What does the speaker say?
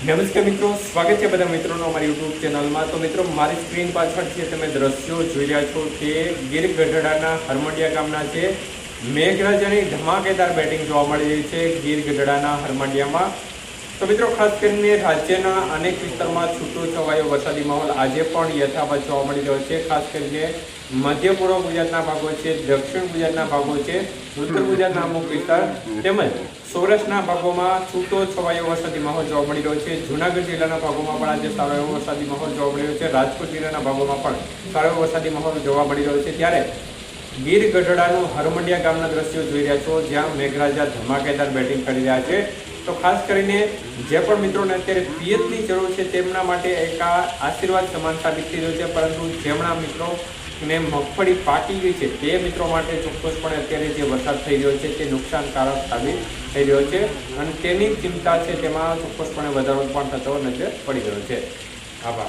નમસ્કાર મિત્રો, સ્વાગત છે બધા મિત્રોનો અમારી યુટ્યુબ ચેનલમાં. તો મિત્રો, મારી સ્ક્રીન પાછળ છે તમે દ્રશ્યો જોઈ રહ્યા છો તે ગીર ગઢડાના હરમંડિયા ગામના છે. મેઘરાજાની ધમાકેદાર બેટિંગ જોવા મળી રહી છે ગીર ગઢડાના હરમંડિયામાં. તો મિત્રો, ખાસ કરીને રાજ્યના અનેક વિસ્તારમાં છૂટો છવાયો વરસાદી માહોલ આજે પણ યથાવત જોવા મળી રહ્યો છે. ખાસ કરીને મધ્ય પૂર્વ ગુજરાતના ભાગો છે, દક્ષિણ ગુજરાતના ભાગો છે, ઉત્તર ગુજરાતના અમુક વિસ્તાર તેમજ સૌરાષ્ટ્રના ભાગોમાં છૂટો છવાયો વરસાદી માહોલ જોવા મળી રહ્યો છે. જૂનાગઢ જિલ્લાના ભાગોમાં પણ આજે સારો એવો વરસાદી માહોલ જોવા મળી રહ્યો છે. રાજકોટ જિલ્લાના ભાગોમાં પણ સારો એવો વરસાદી માહોલ જોવા મળી રહ્યો છે. ત્યારે ગીર ગઢડાનું હરમંડિયા ગામના દ્રશ્યો જોઈ રહ્યા છો, જ્યાં મેઘરાજા ધમાકેદાર બેટિંગ કરી રહ્યા છે. તો ખાસ કરીને જે પણ મિત્રોને અત્યારે પિયતની જરૂર છે તેમના માટે એક આશીર્વાદ સમાન સાબિત થઈ રહ્યો છે. પરંતુ જેમના મિત્રો ને મગફળી પાકી ગઈ છે તે મિત્રો માટે ચોક્કસપણે અત્યારે જે વરસાદ થઈ રહ્યો છે તે નુકસાનકારક સાબિત થઈ રહ્યો છે અને તેની ચિંતા છે તેમાં ચોક્કસપણે વધારો પણ થતો નજર પડી રહ્યો છે. આભાર.